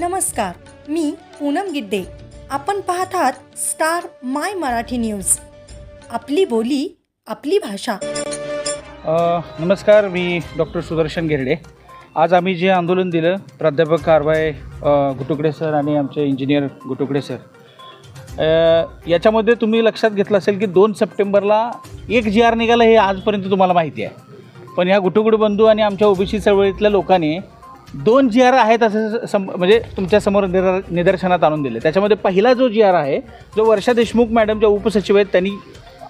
नमस्कार मी पूनम गिड्डे. आपण पाहत आहात स्टार माय मराठी न्यूज. आपली बोली आपली भाषा. अ, नमस्कार मी डॉक्टर सुदर्शन गिरडे आज आम्ही जे आंदोलन दिलं प्राध्यापक कारवाय अ, गुटुकडे सर आणि आमचे इंजिनियर गुटुकडे सर. अ, याच्यामध्ये तुम्ही लक्षात घेतलं असेल की दोन सप्टेंबरला एक जी आर निघाला हे आजपर्यंत तुम्हाला माहिती आहे. पण ह्या गुटुगुड बंधू आणि आमच्या ओबीसी चळवळीतल्या लोकांनी दोन जी आर आहेत असं सम म्हणजे तुमच्यासमोर निर निदर्शनात आणून दिले. त्याच्यामध्ये पहिला जो जी आर आहे जो वर्षा देशमुख मॅडम ज्या उपसचिव आहेत त्यांनी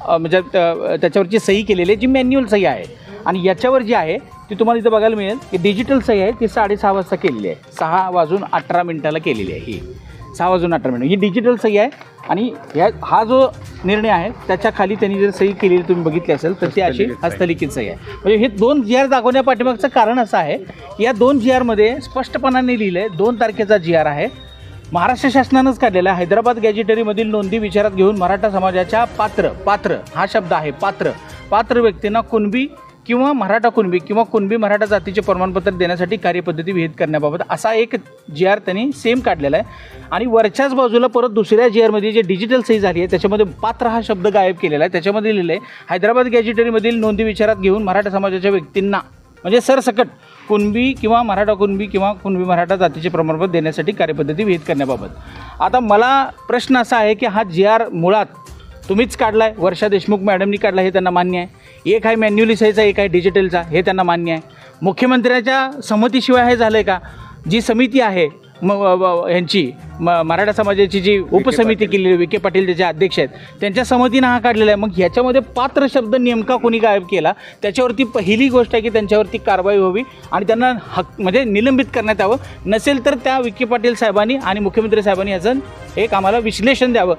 म्हणजे त्याच्यावरची सही केलेली आहे जी मॅन्युअल सही आहे. आणि याच्यावर जी आहे ती तुम्हाला इथं बघायला मिळेल की डिजिटल सही आहे ती साडेसहा वाजता केलेली आहे. सहा वाजून अठरा मिनिटाला केलेली आहे ही. सहा वाजून अठरा मिनिट ही डिजिटल सही आहे. आणि ह्या हा जो निर्णय आहे त्याच्याखाली त्यांनी जर सही केलेली तुम्ही बघितली असेल तर ती अशी हस्तलिखित सही. आहे. म्हणजे हे दोन जी आर दाखवण्या पाठीमागचं कारण असं आहे की या दोन जी आरमध्ये स्पष्टपणाने लिहिलं आहे दोन तारखेचा जी आर आहे. महाराष्ट्र शासनानंच काढलेला आहे. हैदराबाद गॅजेटरीमधील नोंदी विचारात घेऊन मराठा समाजाच्या पात्र पात्र हा शब्द आहे पात्र. पात्र व्यक्तींना कुणबी किंवा मराठा कुणबी किंवा कुणबी मराठा जातीचे प्रमाणपत्र देण्यासाठी कार्यपद्धती विहित करण्याबाबत असा एक जी आर त्यांनी सेम काढलेला आहे. आणि वरच्याच बाजूला परत दुसऱ्या जी आरमध्ये जे डिजिटल सही झाली आहे त्याच्यामध्ये पात्र हा शब्द गायब केलेला आहे. त्याच्यामध्ये लिहिलं आहे हैदराबाद गॅजेटरीमधील नोंदी विचारात घेऊन मराठा समाजाच्या व्यक्तींना म्हणजे सरसकट कुणबी किंवा मराठा कुणबी किंवा कुणबी मराठा जातीचे प्रमाणपत्र देण्यासाठी कार्यपद्धती विहित करण्याबाबत. आता मला प्रश्न असा आहे की हा जी आर मुळात तुम्हीच काढलाय वर्षा देशमुख मॅडमनी काढला हे त्यांना मान्य आहे. एक आहे मॅन्युअली सहीचा एक आहे डिजिटलचा हे त्यांना मान्य आहे. मुख्यमंत्र्याच्या संमतीशिवाय हे झालं आहे का? जी समिती आहे म ह्यांची म मराठा समाजाची जी उपसमिती केलेली विखे पाटील त्याचे अध्यक्ष आहेत त्यांच्या संमतीनं हा काढलेला आहे. मग ह्याच्यामध्ये पात्र शब्द नेमका कोणी गायब केला? त्याच्यावरती पहिली गोष्ट आहे की त्यांच्यावरती कारवाई व्हावी आणि त्यांना हक म्हणजे निलंबित करण्यात यावं. नसेल तर त्या विखे पाटील साहेबांनी आणि मुख्यमंत्री साहेबांनी याचं एक आम्हाला विश्लेषण द्यावं.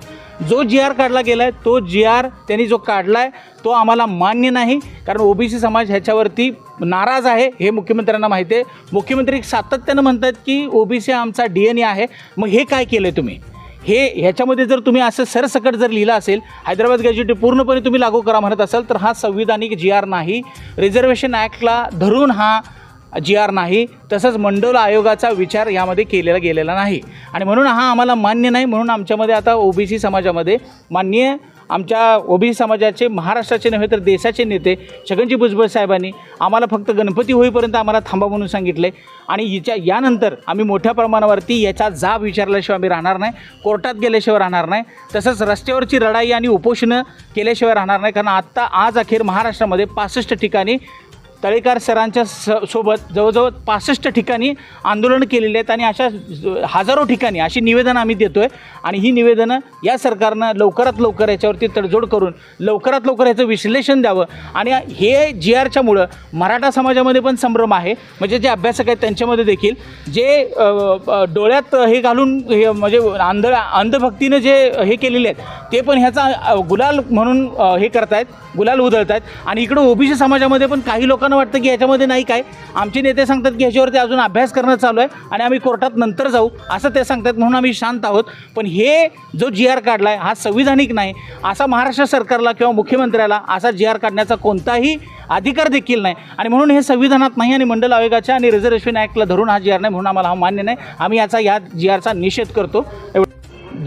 जो जी आर काढला गेला आहे तो जी आर त्यांनी जो काढला आहे तो आम्हाला मान्य नाही. कारण ओबीसी समाज ह्याच्यावरती नाराज आहे हे मुख्यमंत्र्यांना माहिती आहे. मुख्यमंत्री सातत्यानं म्हणतात की ओबीसी आमचा डी एन ए आहे. मग हे काय केलं आहे तुम्ही? हे ह्याच्यामध्ये जर तुम्ही असं सरसकट जर लिहिलं असेल हैदराबाद गॅजेट पूर्णपणे तुम्ही लागू करा म्हणत असाल तर हा संविधानिक जी आर नाही. रिझर्वेशन ॲक्टला धरून हा जी आर नाही. तसंच मंडल आयोगाचा विचार यामध्ये केलेला गेलेला नाही. आणि म्हणून हा आम्हाला मान्य नाही म्हणून आमच्यामध्ये आता ओबीसी समाजामध्ये मान्य आमच्या ओबीसी समाजाचे महाराष्ट्राचे नव्हे तर देशाचे नेते छगनजी भुजबळ साहेबांनी आम्हाला फक्त गणपती होईपर्यंत आम्हाला थांबा म्हणून सांगितले. आणि हिच्या यानंतर आम्ही मोठ्या प्रमाणावरती याचा जाब विचारल्याशिवाय आम्ही राहणार नाही कोर्टात गेल्याशिवाय राहणार नाही तसंच रस्त्यावरची लढाई आणि उपोषणं केल्याशिवाय राहणार नाही. कारण आत्ता आज अखेर महाराष्ट्रामध्ये पासष्ट ठिकाणी तळेकार सरांच्या स सोबत जवळजवळ पासष्ट ठिकाणी आंदोलन केलेले आहेत आणि अशा हजारो ठिकाणी अशी निवेदनं आम्ही देतो आहे आणि ही निवेदनं या सरकारनं लवकरात लवकर याच्यावरती तडजोड करून लवकरात लवकर याचं विश्लेषण द्यावं. आणि हे जी आरच्यामुळं मराठा समाजामध्ये पण संभ्रम आहे. म्हणजे जे अभ्यासक आहेत त्यांच्यामध्ये देखील जे डोळ्यात हे घालून हे म्हणजे अंध अंधभक्तीनं जे हे केलेले आहेत ते पण ह्याचा गुलाल म्हणून हे करतायत गुलाल उधळत आहेत आणि इकडं ओबीसी समाजामध्ये पण काही लोकांना वाटतं की ह्याच्यामध्ये नाही काय. आमचे नेते सांगतात की ह्याच्यावरती अजून अभ्यास करणं चालू आहे आणि आम्ही कोर्टात नंतर जाऊ असं ते सांगतात म्हणून आम्ही शांत आहोत. पण हे जो जी आर काढला आहे हा संविधानिक नाही. असा महाराष्ट्र सरकारला किंवा मुख्यमंत्र्याला असा जी आर काढण्याचा कोणताही अधिकार देखील नाही. आणि म्हणून हे संविधानात नाही आणि मंडल आयोगाच्या आणि रिझर्वेशन ॲक्टला धरून हा जी आर नाही म्हणून आम्हाला हा मान्य नाही. आम्ही याचा या जी आरचा निषेध करतो.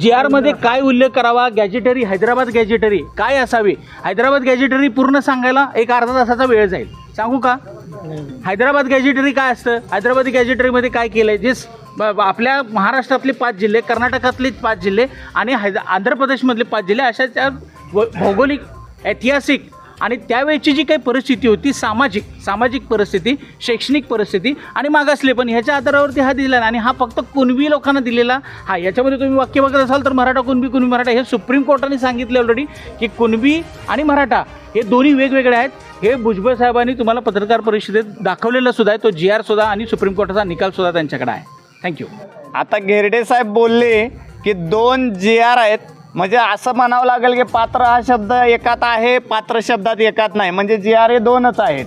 जी आरमध्ये काय उल्लेख करावा? गॅजेटरी हैदराबाद गॅजेटरी काय असावी? हैदराबाद गॅजेटरी पूर्ण सांगायला एक अर्धा तासाचा वेळ जाईल. सांगू का? हैदराबाद गॅजेटरी काय असतं? हैदराबाद गॅजेटरीमध्ये काय केलं आहे जे ब- आपल्या महाराष्ट्रातले पाच जिल्हे कर्नाटकातले पाच जिल्हे आणि हैद आंध्र प्रदेशमधले पाच जिल्हे अशा त्या भौगोलिक ऐतिहासिक आणि त्यावेळची जी काही परिस्थिती होती सामाजिक सामाजिक परिस्थिती शैक्षणिक परिस्थिती आणि मागासले पण ह्याच्या आधारावरती हा दिला आणि हा फक्त कुणबी लोकांना दिलेला हा. याच्यामध्ये तुम्ही वाक्य बघत असाल तर मराठा कुणबी कुणबी मराठा. हे सुप्रीम कोर्टाने सांगितले ऑलरेडी की कुणबी आणि मराठा हे दोन्ही वेगवेगळे आहेत. हे भुजबळ साहेबांनी तुम्हाला पत्रकार परिषदेत दाखवलेलं सुद्धा आहे. तो जी आर सुद्धा आणि सुप्रीम कोर्टाचा निकाल सुद्धा त्यांच्याकडे आहे. थँक्यू आता घेरडे साहेब बोलले की दोन जी आर आहेत म्हणजे असं म्हणावं लागेल की पात्र हा शब्द एकात आहे पात्र शब्दात एकात नाही. म्हणजे जी आर हे दोनच आहेत.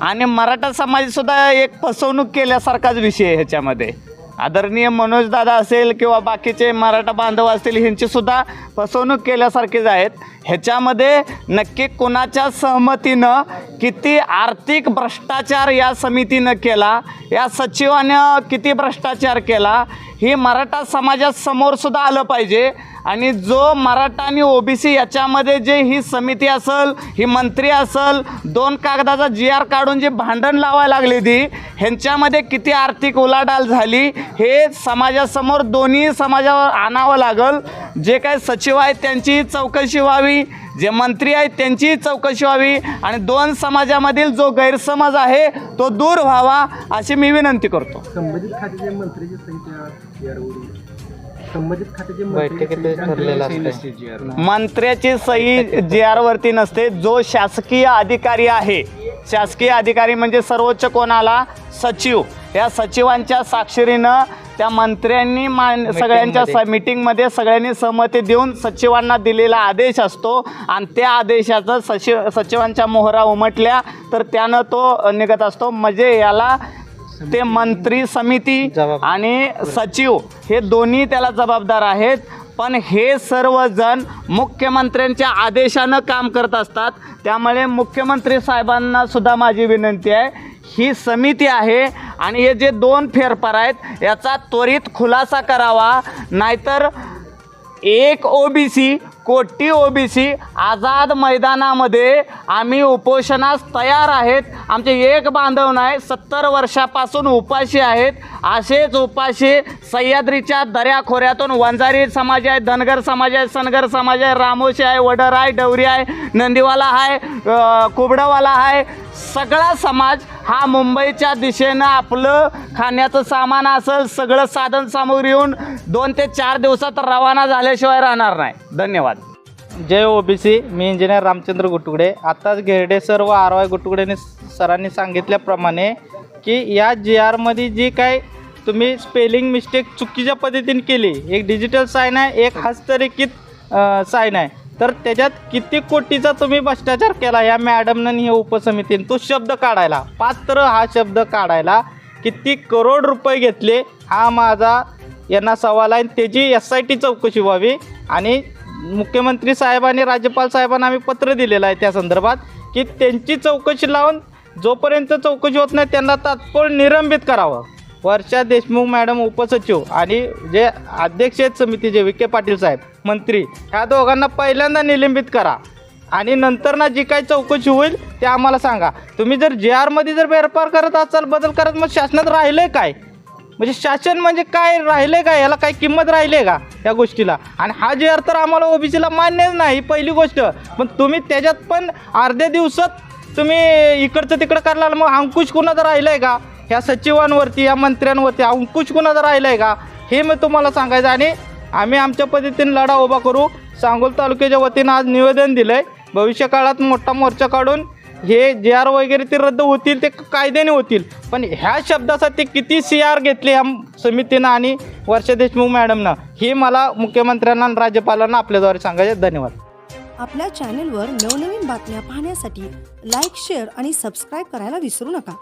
आणि मराठा समाजसुद्धा एक फसवणूक केल्यासारखाच विषय आहे ह्याच्यामध्ये. आदरणीय मनोजदादा असेल किंवा बाकीचे मराठा बांधव असतील ह्यांचीसुद्धा फसवणूक केल्यासारखीच आहेत. ह्याच्यामध्ये नक्की कोणाच्या सहमतीनं किती आर्थिक भ्रष्टाचार या समितीनं केला या सचिवानं किती भ्रष्टाचार केला ही मराठा समाजासमोर सुद्धा आलं पाहिजे. आणि जो मराठा आणि ओबीसी याच्यामध्ये जे ही समिती असल ही मंत्री असल दोन कागदाचा जी आर काढून जे भांडण लावायला लागली ती ह्यांच्यामध्ये किती आर्थिक उलाढाल झाली हे समाजासमोर दोन्ही समाजावर आणावं लागल. जे काय सचिव आहेत त्यांची चौकशी व्हावी जे मंत्री आहेत त्यांचीही चौकशी व्हावी. आणि दोन समाजामधील जो गैरसमज आहे तो दूर व्हावा अशी मी विनंती करतो. संबंधित खात्याचे संख्या संबंधित खात्याचे बैठकीत ठरलेलं असतं मंत्र्याची सही जी आरवरती नसते जो शासकीय अधिकारी आहे. शासकीय अधिकारी म्हणजे सर्वोच्च कोणाला? सचिव. या सचिवांच्या साक्षरीनं त्या मंत्र्यांनी मान सगळ्यांच्या स मिटिंगमध्ये सगळ्यांनी सहमती देऊन सचिवांना दिलेला आदेश असतो. आणि त्या आदेशाचं सचिव सचिवांच्या मोहरा उमटल्या तर त्यानं तो निघत असतो. म्हणजे याला ते मंत्री समिती आणि सचिव हे दोन्ही त्याला जबाबदार आहेत. पण हे सर्वजण मुख्यमंत्र्यांच्या आदेशानं काम करत असतात. त्यामुळे मुख्यमंत्री साहेबांना सुद्धा माझी विनंती आहे ही समिती आहे आणि हे जे दोन फेरफार आहेत याचा त्वरित खुलासा करावा. नाहीतर एक ओबीसी कोटी ओबीसी आझाद मैदानामध्ये आम्ही उपोषणास तयार आहेत. आमचे एक बांधव नाही सत्तर वर्षापासून उपाशी आहेत. असेच उपाशी सह्याद्रीच्या दऱ्याखोऱ्यातून वंजारी समाज आहे धनगर समाज आहे सनगर समाज आहे रामोशी आहे वडर आहे डवरी आहे नंदीवाला आहे कुबडवाला कुबडावाला आहे. सगळा समाज हा मुंबईच्या दिशेनं आपलं खाण्याचं सामान असेल सगळं साधन सामग्री येऊन दोन ते चार दिवसात रवाना झाल्याशिवाय राहणार नाही. धन्यवाद. जय ओबीसी मी इंजिनियर रामचंद्र गुटुगडे. आत्ताच घेरडे सर व आर वाय गुटुगडेने सरांनी सांगितल्याप्रमाणे की या जी आरमध्ये जी काय तुम्ही स्पेलिंग मिस्टेक चुकीच्या पद्धतीने केली एक डिजिटल साईन आहे एक हस्तरेखित साईन आहे. तर त्याच्यात किती कोटीचा तुम्ही भ्रष्टाचार केला या मॅडमनं हे उपसमितीने? तो शब्द काढायला. पात्र हा शब्द काढायला किती करोड रुपये घेतले हा माझा यांना सवाल आहे. त्याची एस आय टी चौकशी व्हावी. आणि मुख्यमंत्री साहेबांनी राज्यपाल साहेबांना आम्ही पत्र दिलेलं आहे त्या संदर्भात की त्यांची चौकशी लावून जोपर्यंत चौकशी होत नाही त्यांना तात्काळ निलंबित करावं. वर्षा देशमुख मॅडम उपसचिव आणि जे अध्यक्ष आहेत समितीचे विखे पाटील साहेब मंत्री ह्या दोघांना पहिल्यांदा निलंबित करा. आणि नंतर ना जी काही चौकशी होईल ते आम्हाला सांगा. तुम्ही जर जे आरमध्ये जर फेरफार करत असाल बदल करत मग शासनात राहिलं काय? म्हणजे शासन म्हणजे काय? राहिले का याला काही किंमत राहिली आहे का या गोष्टीला? आणि हा जे आर तर आम्हाला ओबीसीला मान्यच नाही ही पहिली गोष्ट. पण तुम्ही त्याच्यात पण अर्ध्या दिवसात तुम्ही इकडचं तिकडं करायला मग अंकुश कुणाचं राहिलं आहे का? ह्या सचिवांवरती या मंत्र्यांवरती अंकुश कुणाचं राहिलं आहे का हे मी तुम्हाला सांगायचं आणि आम्ही आमच्या पद्धतीने लढा उभा करू. सांगोल तालुक्याच्या वतीनं आज निवेदन दिलं आहे भविष्य काळात मोठा मोर्चा काढून हे जे आर वगैरे ते रद्द होतील ते कायद्याने होतील. पण ह्या शब्दासाठी किती सी आर घेतले या समितीनं आणि वर्षा देशमुख मॅडमनं हे मला मुख्यमंत्र्यांना आणि राज्यपालांना आपल्याद्वारे सांगायचे धन्यवाद. आपल्या चॅनेलवर नवनवीन बातम्या पाहण्यासाठी लाईक शेअर आणि सबस्क्राईब करायला विसरू नका.